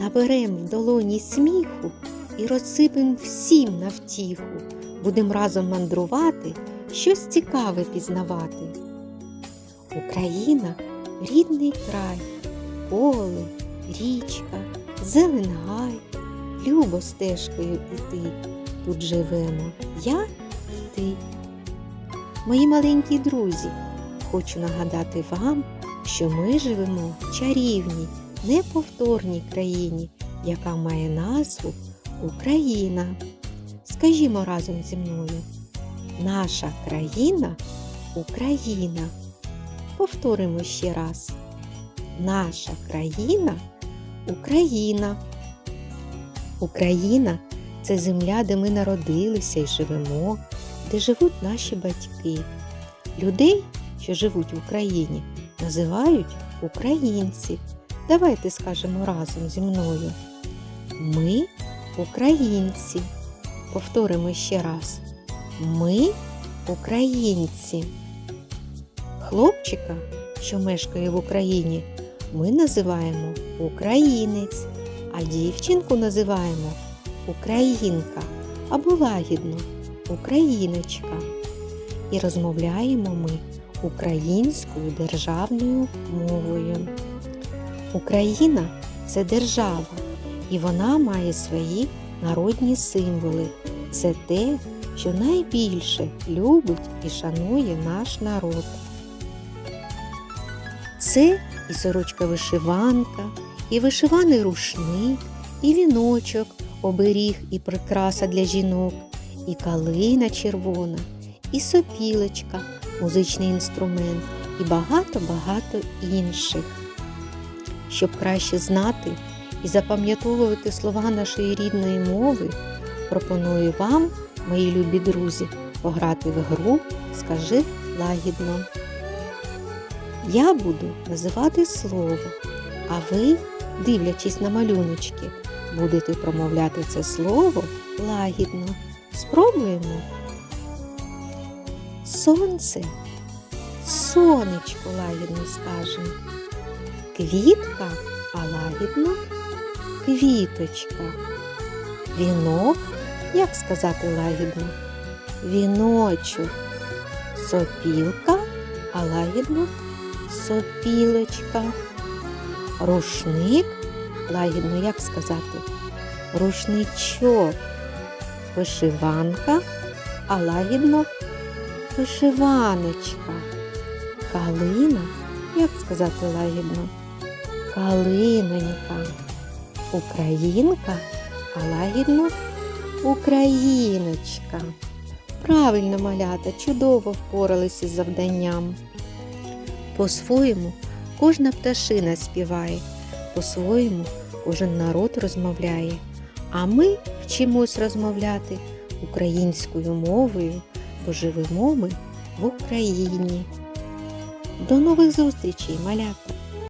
Наберем долоні сміху і розсипем всім на втіху. Будем разом мандрувати, щось цікаве пізнавати. Україна рідний край, поле, річка, зелен гай, любо стежкою іти. Тут живемо я і ти. Мої маленькі друзі, хочу нагадати вам, що ми живемо в чарівній, неповторній країні, яка має назву Україна. Скажімо разом зі мною. Наша країна Україна. Повторимо ще раз. Наша країна Україна. Україна це земля, де ми народилися і живемо, де живуть наші батьки. Людей, що живуть в Україні, називають українці. Давайте скажемо разом зі мною. Ми українці. Повторимо ще раз. Ми українці. Хлопчика, що мешкає в Україні, ми називаємо українець, а дівчинку називаємо українка або лагідно україночка. І розмовляємо ми українською державною мовою. Україна це держава, і вона має свої народні символи. Це те, що найбільше любить і шанує наш народ. Це і сорочка вишиванка, і вишиваний рушник, і віночок, оберіг і прикраса для жінок, і калина червона, і сопілочка, музичний інструмент, і багато-багато інших. Щоб краще знати і запам'ятовувати слова нашої рідної мови, пропоную вам, мої любі друзі, пограти в гру Скажи лагідно. Я буду називати слово, а ви, дивлячись на малюночки, будете промовляти це слово лагідно. Спробуємо. Сонце, сонечко лагідно скажемо. Квітка, а лагідно квіточка. Вінок, як сказати лагідно? Віночок. Сопілка, а лагідно сопілочка. Рушник, лагідно, як сказати? Рушничок. Вишиванка, а лагідно вишиваночка. Калина, як сказати лагідно? Калинонька. Українка, а лагідно Україночка. Правильно, малята, чудово впоралися з завданням. По-своєму кожна пташина співає, по-своєму кожен народ розмовляє. А ми вчимось розмовляти українською мовою, бо живемо ми в Україні. До нових зустрічей, малята!